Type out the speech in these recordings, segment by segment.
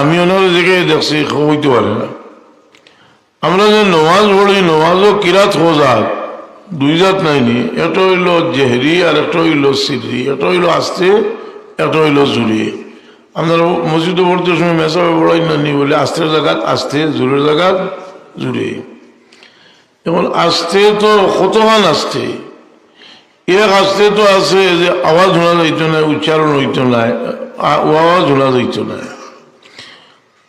আমি ওনার জায়গায় দেখছি হইতে পারে না। আমরা যে নমাজ পড়ি, নমাজও কিরাত হোজাত দুই জাত নাইনি, একটা হইল জেহরি আর একটা হইল সিরি একটা হইল আস্তে, একটা হইল জুড়িয়ে আমরা মসজিদে পড়তে সময় মেসাবে পড়াই না নি, বলে আস্তের জায়গাত আস্তে, জোরের জায়গাত জুড়ে এখন আস্তে তো কতখান আস্তে। এক আস্তে তো আছে যে আওয়াজ শোনা যাইত না, উচ্চারণ হইত না আওয়াজ শোনা যাইত না।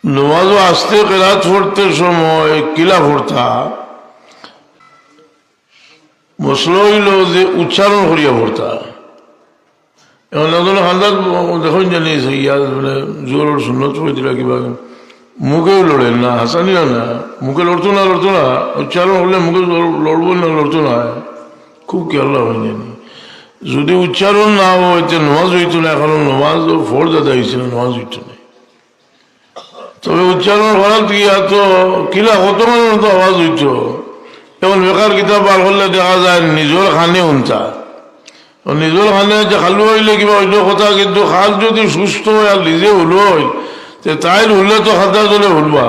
নমাজও আস্তে কেরাত পড়তে সময় কিলা পড়তা মশলা হইল যে উচ্চারণ করিয়া পড়তা এখন নতুন হান্দাত দেখুন জানি ইয়া মানে জোর সুন্নত দিলা কিবা। মুখেও লড়েন না, হাসানিও না। মুখে লড়তো না লড়তো না। উচ্চারণ করলে মুখে লড়- লড়বো না, লড়তো না। খুব কেয়ারলা হয়ে জানি। যদি উচ্চারণ না হইতে নমাজ হইতো না। এখন নমাজ ফোর দাদা হয়েছিল নমাজ হইতো না। উচ্চারণ করার গিয়া তো কিলা কত মানুষ তো আওয়াজ হইত? এখন বেকার কিতাব বার করলে দেখা যায় নিজের খানে উনতা। নিজের খানে যে খালু হইলে কিবা অন্য কথা, কিন্তু খাল যদি সুস্থ হয় আর নিজে হলো হয় তাই হলে তো খাতা চলে হলবা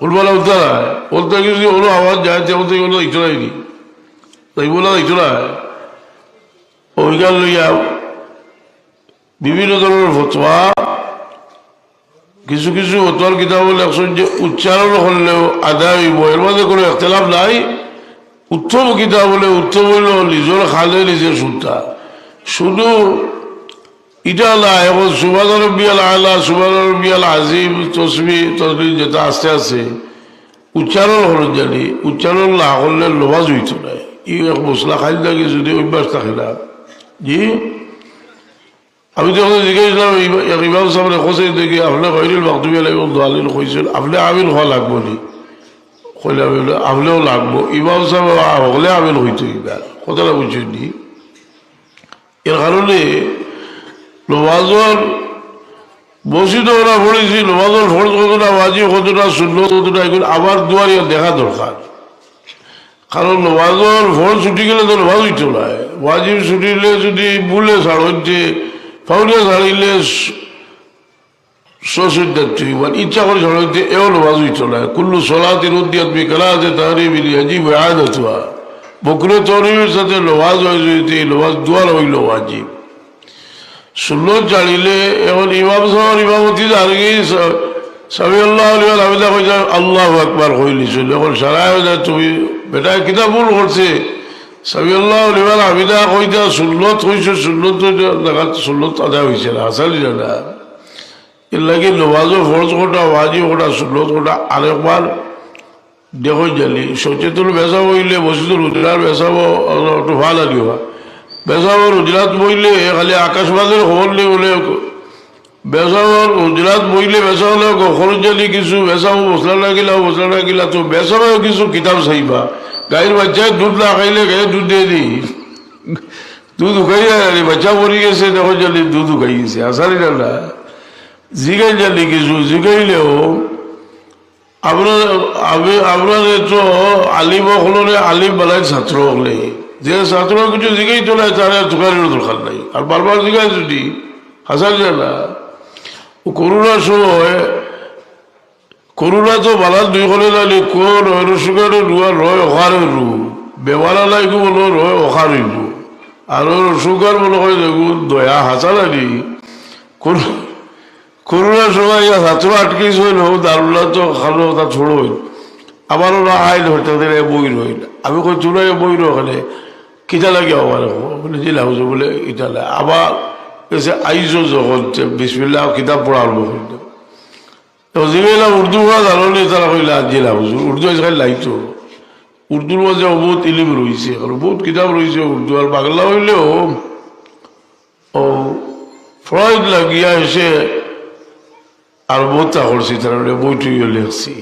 হলবালা উত্তরা বলতে যদি হলো আওয়াজ যায় তেমন থেকে হলো ইতরাই নি? তাই বলা ইতরায় ওইখান লইয়া বিভিন্ন ধরনের ফতোয়া কিছু কিছু অতর কিতাব লেখছেন যে উচ্চারণ হলেও আদায় হইব, এর মধ্যে কোনো একতলাপ নাই। উত্তম কিতাব বলে উত্তম হইল নিজের খালে নিজে শুনতা শুধু ইটা না, এখন সুবাদ রবিয়াল আলা সুবাদ রবিয়াল আজিম, তসবি তসবি যেটা আস্তে আছে, উচ্চারণ হল জানি, উচ্চারণ না করলে লোভা জুইত নাই ই এক মশলা খাই লাগে যদি অভ্যাস থাকে না। জি? আমি যখন জিজ্ঞাসলাম ইমাম সাহেব খোঁজে দেখি আপনার কইল মাকতুবি আলাই দোয়ালিন কইছিল আপনি আমিন হওয়া লাগবো নি। কইলে আমি বললাম, আপনিও লাগবো। ইমাম সাহেব হলে আমিন হইতো এবার। কথাটা বুঝছেন নি? এর কারণে নমাজর মসজিদে ওরা পড়েছি নমাজর ফরজ কতটা ওয়াজি কতটা শূন্য কতটা এগুলো আবার দুয়ার দেখা দরকার। কারণ নমাজর ফরজ ছুটি গেলে তো নমাজ হইতো না। ওয়াজিব ছুটিলে যদি ভুলে ছাড়তে ফাউলে ছাড়িলে সসুদ্দাত মানে ইচ্ছা করে ছাড়তে এও নমাজ হইতো না কুল্লু সলাতির উদ্দিয়াত বি কালাতে তাহারি বিলি আজিব আয়াদতুয়া বকরে তরিমের সাথে নমাজ হয়ে যদি নমাজ দুয়ার হইল ওয়াজিব সুন্নত জানিলে এখন ইমাম সাহেব ইমামতি জানি সাবি আল্লাহ আলিয়াল আবিদা কইছে আল্লাহ একবার কইলিছিল এখন সারাই হয়ে যায় তুমি বেটা কিতাব ভুল করছে সাবি আল্লাহ আলিয়াল আবিদা কইতা সুন্নত হয়েছে সুন্নত দেখাত সুন্নত আদায় হয়েছে না আসালি না। এর লাগে নমাজও ফরজ কোটা ওয়াজি কোটা দেখো জানি, সচেতন বেসা হইলে মসজিদুল উজলার বেসাবো একটু ভালো লাগিব বেসাবর খালি আকাশবাদের খবর নেই বলে বেসাবর উজলাত বইলে বেসা হলে খরচ জানি কিছু বেসাবো মশলা লাগিলা মশলা লাগিলা তো বেসাবো কিছু কিতাব চাইবা। গাইর বাচ্চায় দুধ না খাইলে গায়ে দুধ দিয়ে দিই দুধ উখাই যায় বাচ্চা পড়ি গেছে, দেখো জানি দুধ উখাই গেছে। আসারি না জিগাই জানি কিছু, জিগাইলেও আপনার আমি আপনার তো আলিম হলে আলিম বেলায় ছাত্র হলে। যে ছাত্র কিছু জিগাই তো নাই তার দোকানের দরকার নাই। আর বারবার জিগাই যদি হাসান জানা করোনার সময় করোনা তো বালার দুই করে জানি কোন রসুগারে রুয়া রয় অখারে রু বেমারা লাগু বলো রয় হইব আর রসুগার মনে হয় দেখুন দয়া হাসা কোন করোনার সময় ইয়া ছাত্র আটকেছে হইল দারুল্লাহ তো খালো তা ছোড়ো হইল আমার ওরা আইল হইতে তাদের বই রইল আমি কই তুলো বই রখানে কিতা লাগে আমার বলে জিলা হুজু বলে ইটা লাগে আবার এসে আইসো যখন বিসমিল্লাহ কিতাব পড়া আরম্ভ করল তো যেগুলা উর্দু পড়া জানি তারা কইলা জিলা হুজুর উর্দু আজকাল লাইতো উর্দুর মধ্যে বহুত ইলিম রয়েছে আর বহুত কিতাব রয়েছে উর্দু আর বাংলা হইলেও ও ফ্রয়েড লাগিয়া এসে আর বহুত করছি তারা বইটুইও লেখছি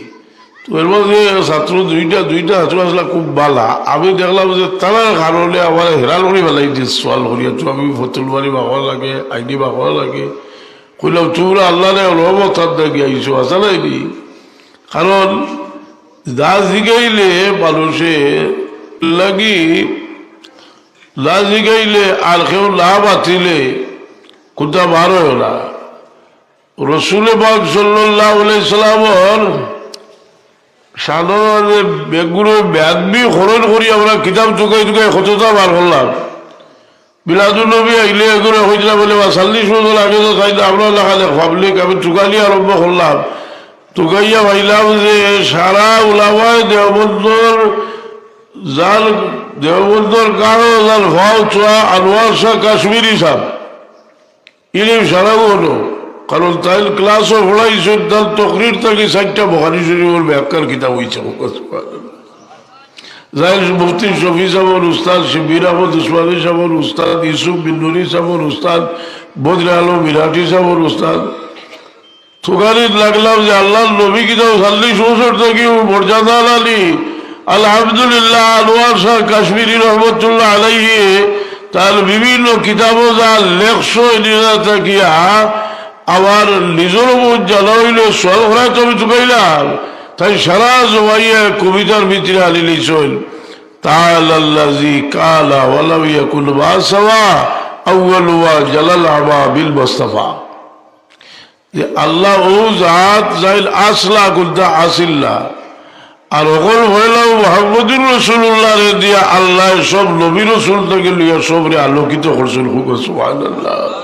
তো এর মধ্যে ছাত্র দুইটা দুইটা ছাত্র আসলে খুব বালা আমি দেখলাম যে তারা কারণে আমার হেরাল করি পেলাই দিয়ে সোয়াল করিয়া তো আমি ফতুল বাড়ি বাবা লাগে আইডি বাবা লাগে কইলাম, তোমরা আল্লাহ রহমত হাত দেখি আইসো আসা নাইনি কারণ দা জিগাইলে মানুষে লাগি লা জিগাইলে আর কেউ আতিলে কোনটা বার হয় না। রসুল বাগ সাল্লাহ সাধারণ বেগুলো ব্যাগবি খরচ করি আমরা কিতাব চুকাই চুকাই কতটা বার করলাম বিলাদুল নবী আইলে এগুলো হয়েছিল বলে বা চাল্লিশ বছর আগে তো তাই আমরা লাগালে পাবলিক, আমি চুকালি আরম্ভ করলাম। চুকাইয়া ভাইলাম যে সারা ওলামায় দেওবন্দর জাল দেওবন্দর কারও জাল ভাও চোয়া আনোয়ার শাহ কাশ্মীরি সাহ। ইলিম সারা হলো, কারণ তাই ক্লাসও পড়াইছেন তার তকরির থেকে চারটা বহারি শরীফের ব্যাখ্যার কিতাব হয়েছে জাহির মুফতি শফি সাহর উস্তাদ শিবির আহমদ উসমানী সাহর উস্তাদ ইসুফ বিন্দুরি সাহর উস্তাদ বদরে আলম মিরাটি সাহর উস্তাদ থুকানিত লাগলাম যে আল্লাহ নবী কিতাব চল্লিশ বছর থেকে মর্যাদা আলী। আলহামদুলিল্লাহ, আনোয়ার শাহ কাশ্মীরি রহমতুল্লাহ আলাইহে, তার বিভিন্ন কিতাবও যা এদিকে থাকিয়া, আমার নিজের জানা হইলে সোয়াল ঘোরা তো আমি চুকাইলাম তাই সারা জমাইয়া কবিতার ভিতরে জালাল আমা বিল যে আল্লাহ ও জাত যাইল আসলা কুদ্দা আসিল্লা। দিয়া আল্লাহ সব নবী রসুল থেকে সবরে আলোকিত হুক সুবহানাল্লাহ।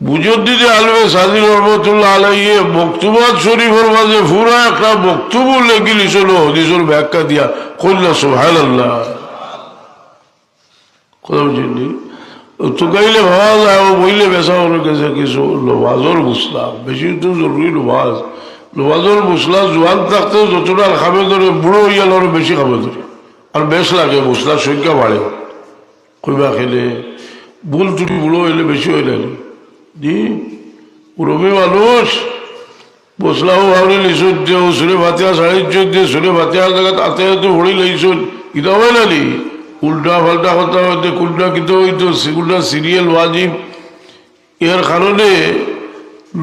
বুজুদ্দিদে আলমে সাদি রহমতুল্লাহ আলাইয়ে বক্তবাদ শরীফের মাঝে পুরা একটা বক্তব্য লেগে লিছিল হদিসের ব্যাখ্যা দিয়া। কইলা সোহাল আল্লাহ কথা বুঝলি তো গাইলে ভাবা যায় বইলে বেসা অনেক গেছে কিছু লোভাজর বুসলা বেশি তো জরুরি লোভাজ লোভাজর বুসলা জোয়ান থাকতেও যতটা খাবে ধরে বুড়ো হইয়া আরও বেশি খাবে ধরে। আর বেশ লাগে বুসলার সংখ্যা বাড়ে। কইবা খেলে, ভুল ত্রুটি বুড়ো হইলে বেশি হইলে জি পুরবী মানুষ। বসলাও ভাবলে যে সুরে ভাতিয়া সাড়ে দিয়ে সুরে ভাতিয়া জায়গা, তাতে তো হড়ি লইছুন কিতা হয় না নি? উল্টা পাল্টা কথা হইতে কোনটা কিতা হইতো সেগুলা সিরিয়াল ওয়াজিব এর কারণে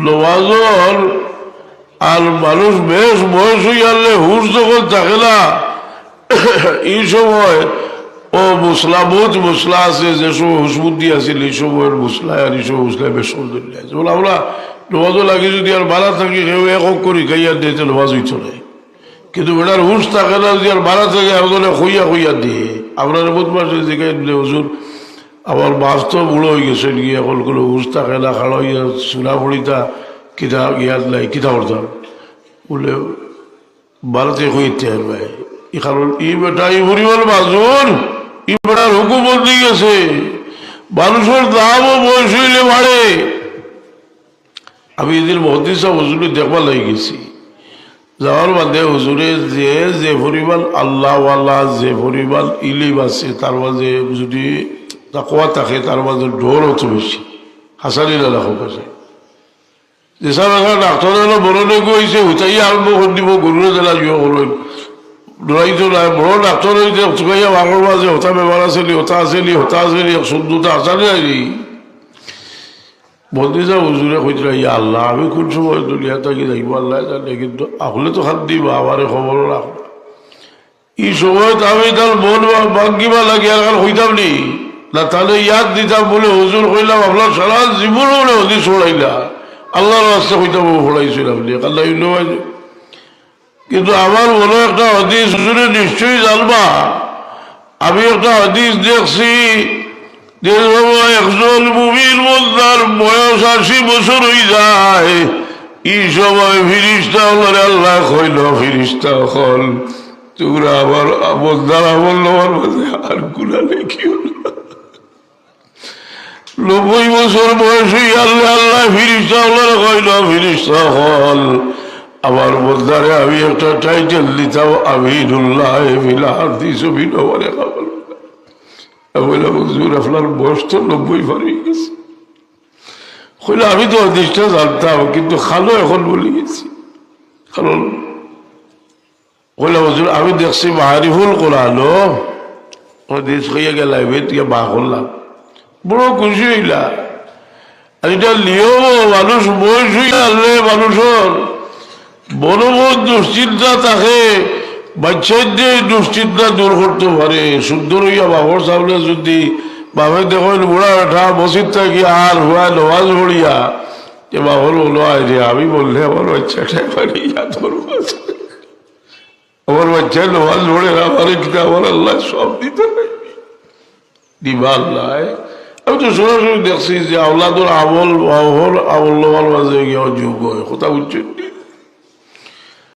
নওয়াজর আর মানুষ বেশ বয়স গেলে হুশ যখন থাকে না। এই সময় ও মুসলা বহুত মুসলা আছে যে সময় হুসমুদ্দি আছিল এই সময়ের মুসলায় আর এই সময় মুসলায় বেশ সুন্দর আছে বলে আমরা নমাজও লাগে যদি আর বাড়া থাকি কেউ একক করি, খাইয়া দিতে নমাজ হইত নাই। কিন্তু বেটার হুশ থাকে না যদি আর বাড়া থাকে, একজনে হইয়া হইয়া দিয়ে আপনার বহুত মাসে জিজ্ঞাসা দিলে, হুজুর, আমার মাছ তো বুড়ো হয়ে গেছে গিয়ে এখন কোনো হুশ থাকে না খাড়া হইয়া চুলা পড়িতা, কিতা ইয়াদ নাই, কিতা করতাম বলে বাড়াতে হইতে ভাই। এই কারণ ই বেটা ই পরিবার মাজুর ই বেটার হুকুম বদলে গেছে। মানুষের দামও বয়স হইলে বাড়ে। আমি এদিন মহদিসা হুজুরে দেখবার লাগি গেছি। যাওয়ার বাদে হুজুরে যে যে পরিমাণ আল্লাহওয়ালা, যে পরিমাণ ইলিম আছে, তার মাঝে যদি তাকোয়া থাকে, তার মাঝে ডোর হতো বেশি। হাসানি না রাখো কাছে যেসব এখন ডাক্তারের বরণে গইছে হুতাই আরম্ভ করে দিব, গরুরে জেলা লিও করবেন লড়াইতো নাই বড় ডাক্তার হইতে চুকাইয়া ভাঙর মাঝে হতা বেমার আসেলি হতা আসেলি হতা আসেলি সদ্যতা আসানি আইনি বন্দিজা হুজুরে কইছিল ইয়া আল্লাহ, আমি কোন সময় দুনিয়া থাকি যাইব, আল্লাহ জানে, কিন্তু আপনি তো খান দিব, আমারে খবর রাখ এই সময় তো আমি তার মন ভাঙ্গিবা লাগে আর হইতাম নি। না, তাহলে ইয়াদ দিতাম বলে হুজুর কইলাম আপনার সারা জীবন বলে হদিস পড়াইলা আল্লাহর রাস্তা হইতাম পড়াইছিলাম আল্লাহ ইন্নবাই কিন্তু আমার মনে একটা হদিস হুজুরে নিশ্চয়ই জানবা। আমি একটা হদিস দেখছি যে একজন মুমির মন্দার বয়স আশি বছর হয়ে যায়। এই সময় ফিরিস্তা হল আল্লাহ কইল, ফিরিস্তা হল। তোমরা আবার বন্দার আমল নেওয়ার মাঝে আরগুলা লেখি নব্বই বছর বয়স হয়ে আল্লাহ আল্লাহ ফিরিস্তা হল কইল, ফিরিস্তা হল। আমার বন্দারে আমি একটা টাইটেল দিতাম হুজুর, আপনার বয়স তো নব্বই পার হয়ে গেছে। কইলে, আমি তো অদৃষ্ট জানতাম, কিন্তু খালো এখন বলে গেছি। কারণ বলে হুজুর, আমি দেখছি মাহারিফুল ও। দেশ হইয়া গেল থেকে বা করলাম। বড় খুশি হইলা। আর এটা লিও মানুষ বয়স হইয়া মানুষের বড় দুশ্চিন্তা থাকে বাচ্চাদের দুশ্চিন্তা দূর করতে পারে। সুন্দর হইয়া বাবর সামনে যদি বাবে দেখেন বুড়া বেঠা বসিত থাকি আর হুয়া নমাজ পড়িয়া যে বাবর আরে আমি বললে আমার বাচ্চাটা পারি আমার বাচ্চা নমাজ পড়ে না কিন্তু আমার আল্লাহ সব দিতে পারবে দিবা আল্লাহ। আমি তো সরাসরি দেখছি যে আওলাদুর আমল আমল আমল মাঝে গিয়ে যোগ হয়, কথা বুঝছেন